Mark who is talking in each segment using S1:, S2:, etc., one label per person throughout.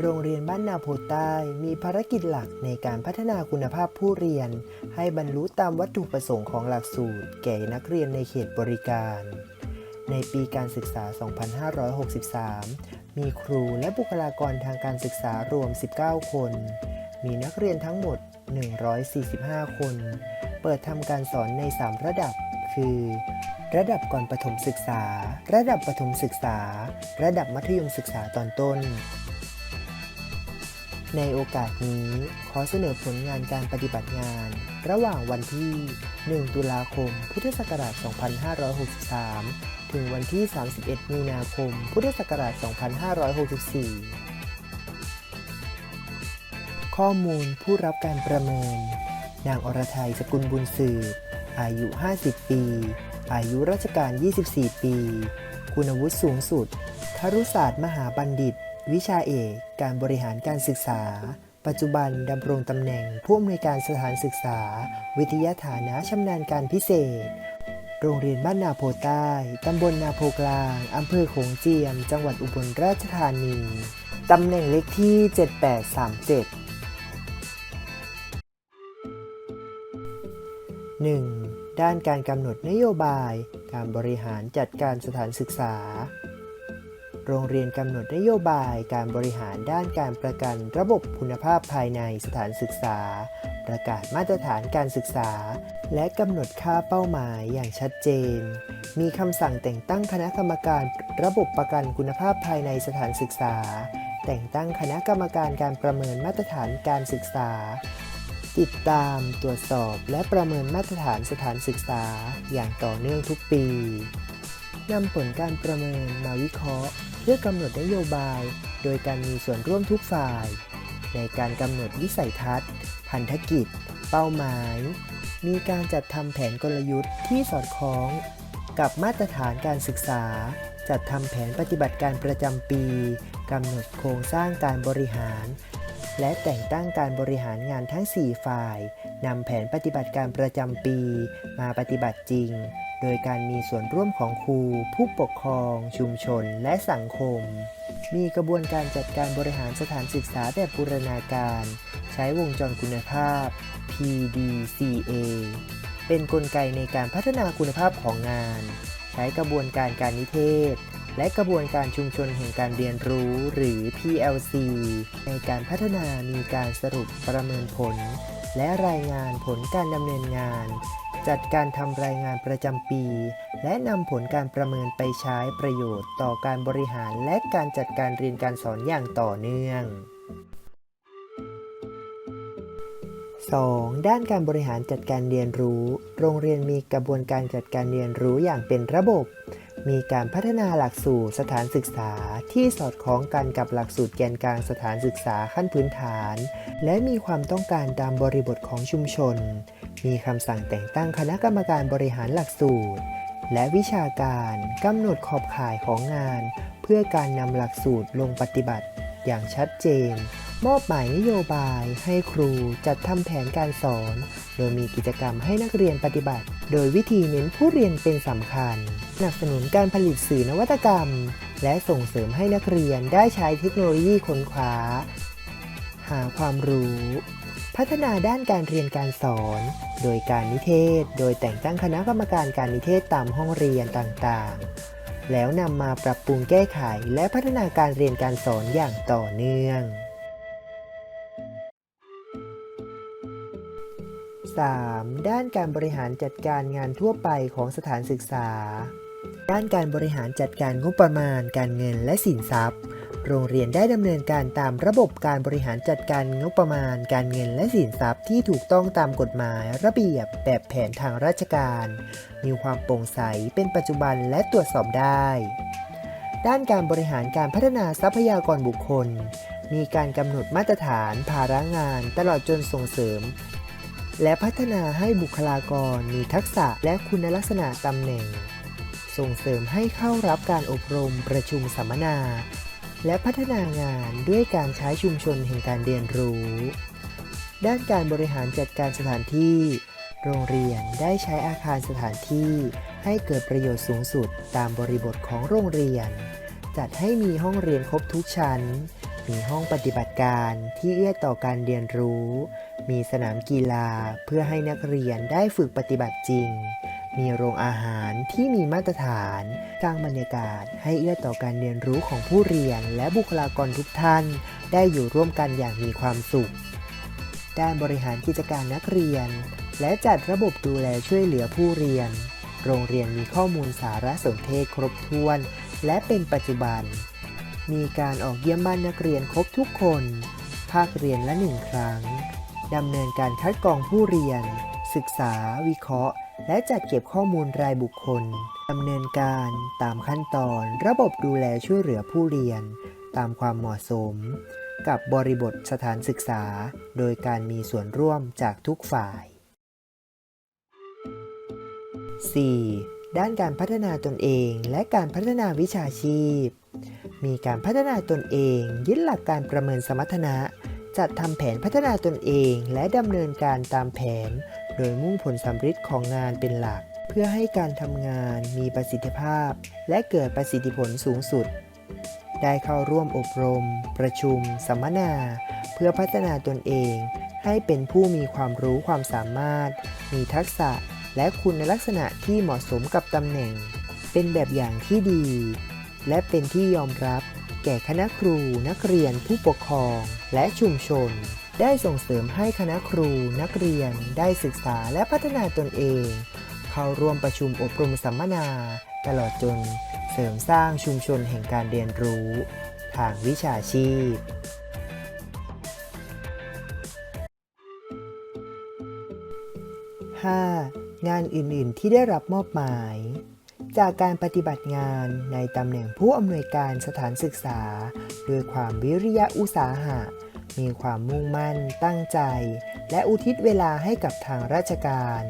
S1: โรงเรียนบ้านนาโพใต้มีภารกิจหลักในการพัฒนาคุณภาพผู้เรียน ให้บรรลุตามวัตถุประสงค์ของหลักสูตร แก่นักเรียนในเขตบริการ ในปีการศึกษา 2563 มีครูและบุคลากรทางการศึกษารวม 19 คน มีนักเรียนทั้งหมด 145 คน เปิดทำการสอนใน 3 ระดับ คือ ระดับก่อนประถมศึกษา ระดับประถมศึกษา ระดับมัธยมศึกษาตอนต้น ในโอกาสนี้ขอเสนอผลงานการปฏิบัติงาน ระหว่างวันที่ 1 ตุลาคม พุทธศักราช 2563 ถึงวันที่ 31 มีนาคม พุทธศักราช 2564 ข้อมูลผู้รับการประเมิน นางอรไทยสกุลบุญสืบ อายุ 50 ปี อายุราชการ 24 ปี คุณวุฒิสูงสุดครุศาสตร์มหาบัณฑิต วิชาเอกการบริหารการศึกษา ปัจจุบันดำรงตำแหน่งผู้อำนวยการสถานศึกษา วิทยาฐานะชำนาญการพิเศษ โรงเรียนบ้านนาโพใต้ตำบลนาโพกลางอำเภอโขงเจียม จังหวัดอุบลราชธานีตำแหน่งเลขที่ 7837 1. ด้านการกำหนดนโยบาย การบริหารจัดการสถานศึกษา โรงเรียนกำหนดนโยบายการบริหารด้านการประกันระบบคุณภาพภายในสถานศึกษา ประกาศมาตรฐานการศึกษา และกำหนดค่าเป้าหมายอย่างชัดเจน มีคำสั่งแต่งตั้งคณะกรรมการระบบประกันคุณภาพภายในสถานศึกษา แต่งตั้งคณะกรรมการการประเมินมาตรฐานการศึกษา ติดตาม ตรวจสอบและประเมินมาตรฐานสถานศึกษา อย่างต่อเนื่องทุกปีนำผลการประเมินมาวิเคราะห์ เพื่อกำหนดนโยบาย โดยการมีส่วนร่วมทุกฝ่าย ในการกำหนดวิสัยทัศน์ พันธกิจ เป้าหมาย มีการจัดทำแผนกลยุทธ์ที่สอดคล้อง กับมาตรฐานการศึกษา จัดทำแผนปฏิบัติการประจำปีกำหนดโครงสร้างการบริหาร และแต่งตั้งการบริหารงานทั้ง 4 ฝ่ายนำแผนปฏิบัติการประจำปี มาปฏิบัติจริง โดยการมีส่วนร่วมของครู ผู้ปกครอง ชุมชน และสังคม มีกระบวนการจัดการบริหารสถานศึกษาแบบบูรณาการ ใช้วงจรคุณภาพ PDCA เป็นนกลไกในการพัฒนาคุณภาพของงาน ใช้กระบวนการการนิเทศ และกระบวนการชุมชนแห่งการเรียนรู้หรือ PLC ในการพัฒนามีการสรุปประเมินผล และรายงานผลการดำเนินงาน จัดการทำรายงานประจำปี และนำผลการประเมินไปใช้ประโยชน์ต่อการบริหารและการจัดการเรียนการสอนอย่างต่อเนื่อง 2. ด้านการบริหารจัดการเรียนรู้ โรงเรียนมีกระบวนการจัดการเรียนรู้อย่างเป็นระบบ มีการพัฒนาหลักสูตรสถานศึกษาที่สอดคล้องกันกับหลักสูตรแกนกลางสถานศึกษาขั้นพื้นฐาน และมีความต้องการตามบริบทของชุมชน มีคำสั่งแต่งตั้งคณะกรรมการบริหารหลักสูตร และวิชาการกำหนดขอบข่ายของงาน เพื่อการนำหลักสูตรลงปฏิบัติ อย่างชัดเจน มอบหมายนโยบายให้ครูจัดทำแผนการสอน โดยมีกิจกรรมให้นักเรียนปฏิบัติ โดยวิธีเน้นผู้เรียนเป็นสำคัญสนับสนุนการผลิตสื่อนวัตกรรม และส่งเสริมให้นักเรียนได้ใช้เทคโนโลยีค้นคว้าาความรู้ พัฒนาด้านการเรียนการสอน โดยการนิเทศ โดยแต่งตั้งคณะกรรมการการนิเทศตามห้องเรียนต่างๆ แล้วนำมาปรับปรุงแก้ไขและพัฒนาการเรียนการสอนอย่างต่อเนื่อง 3. ด้านการบริหารจัดการงานทั่วไปของสถานศึกษา ด้านการบริหารจัดการงบประมาณ การเงินและสินทรัพย์ โรงเรียนได้ดำเนินการตามระบบการบริหารจัดการงบประมาณ การเงินและสินทรัพย์ที่ถูกต้องตามกฎหมาย ระเบียบแบบแผนทางราชการ มีความโปร่งใสเป็นปัจจุบันและตรวจสอบได้ ด้านการบริหารการพัฒนาทรัพยากรบุคคล มีการกำหนดมาตรฐาน ภาระงาน ตลอดจนส่งเสริม และพัฒนาให้บุคลากรมีทักษะและคุณลักษณะตำแหน่งส่งเสริมให้เข้ารับการอบรมประชุมสัมมนา และพัฒนางานด้วยการใช้ชุมชนแห่งการเรียนรู้ ด้านการบริหารจัดการสถานที่ โรงเรียนได้ใช้อาคารสถานที่ ให้เกิดประโยชน์สูงสุดตามบริบทของโรงเรียน จัดให้มีห้องเรียนครบทุกชั้น มีห้องปฏิบัติการที่เอื้อต่อการเรียนรู้ มีสนามกีฬาเพื่อให้นักเรียนได้ฝึกปฏิบัติจริง มีโรงอาหารที่มีมาตรฐานสร้างบรรยากาศให้เอื้อต่อการเรียนรู้ของผู้เรียนและบุคลากรทุกท่าน ได้อยู่ร่วมกันอย่างมีความสุข ด้านบริหารกิจการนักเรียน และจัดระบบดูแลช่วยเหลือผู้เรียน โรงเรียนมีข้อมูลสารสนเทศครบถ้วน และเป็นปัจจุบัน มีการออกเยี่ยมบ้านนักเรียนครบทุกคน ภาคเรียนละหนึ่งครั้งดำเนินการคัดกรองผู้เรียน ศึกษา วิเคราะห์ และจัดเก็บข้อมูลรายบุคคลดำเนินการตามขั้นตอน ระบบดูแลช่วยเหลือผู้เรียน ตามความเหมาะสม กับบริบทสถานศึกษา โดยการมีส่วนร่วมจากทุกฝ่าย 4. ด้านการพัฒนาตนเองและการพัฒนาวิชาชีพ มีการพัฒนาตนเอง ยึดหลักการประเมินสมรรถนะจัดทำแผนพัฒนาตนเองและดำเนินการตามแผน โดยมุ่งผลสำฤทธิ์ของงานเป็นหลัก เพื่อให้การทำงานมีประสิทธิภาพ และเกิดประสิทธิผลสูงสุด ได้เข้าร่วมอบรม ประชุม สัมมนา เพื่อพัฒนาตนเอง ให้เป็นผู้มีความรู้ความสามารถ มีทักษะและคุณลักษณะที่เหมาะสมกับตำแหน่ง เป็นแบบอย่างที่ดี และเป็นที่ยอมรับ แก่คณะครูนักเรียนผู้ปกครอง และชุมชน ได้ส่งเสริมให้คณะครู นักเรียน ได้ศึกษาและพัฒนาตนเอง เข้าร่วมประชุมอบรมสัมมนา ตลอดจนเสริมสร้างชุมชนแห่งการเรียนรู้ ทางวิชาชีพ 5. งานอื่น ๆ ที่ได้รับมอบหมาย จากการปฏิบัติงานในตำแหน่งผู้อำนวยการสถานศึกษา ด้วยความวิริยะอุตสาหะ มีความมุ่งมั่น ตั้งใจ และอุทิศเวลาให้กับทางราชการ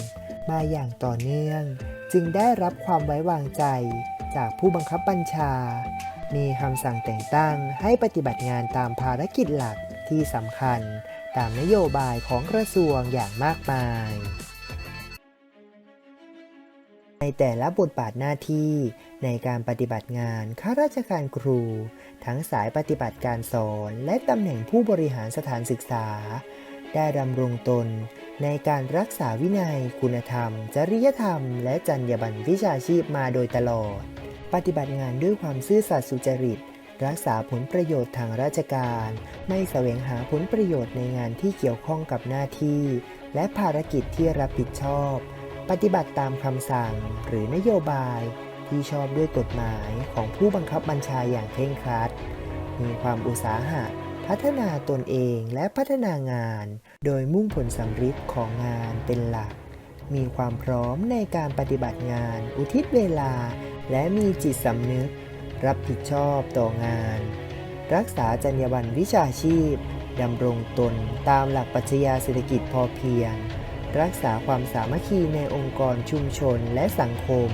S1: มาอย่างต่อเนื่อง จึงได้รับความไว้วางใจ จากผู้บังคับบัญชา มีคำสั่งแต่งตั้งให้ปฏิบัติงานตามภารกิจหลักที่สำคัญ ตามนโยบายของกระทรวงอย่างมากมาย ในแต่ละบทบาทหน้าที่ในการปฏิบัติงานข้าราชการครู ทั้งสายปฏิบัติการสอนและตำแหน่งผู้บริหารสถานศึกษา ได้ดำรงตนในการรักษาวินัย คุณธรรม จริยธรรม และจรรยาบรรณวิชาชีพมาโดยตลอด ปฏิบัติงานด้วยความซื่อสัตย์สุจริต รักษาผลประโยชน์ทางราชการ ไม่แสวงหาผลประโยชน์ในงานที่เกี่ยวข้องกับหน้าที่ และภารกิจที่รับผิดชอบ ปฏิบัติตามคำสั่งหรือนโยบายที่ชอบด้วยกฎหมายของผู้บังคับบัญชาอย่างเคร่งครัด มีความอุตสาหะ พัฒนาตนเองและพัฒนางาน โดยมุ่งผลสำฤทธิ์ของงานเป็นหลัก มีความพร้อมในการปฏิบัติงาน อุทิศเวลา และมีจิตสำนึก รับผิดชอบต่องาน รักษาจรรยาบรรณวิชาชีพดำรงตนตามหลักปรัชญาเศรษฐกิจพอเพียง รักษาความสามัคคีในองค์กรชุมชนและสังคม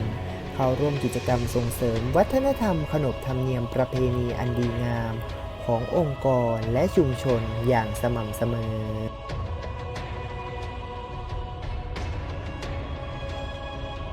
S1: เข้าร่วมกิจกรรมส่งเสริมวัฒนธรรมขนบธรรมเนียมประเพณีอันดีงาม ขององค์กรและชุมชนอย่างสม่ำเสมอ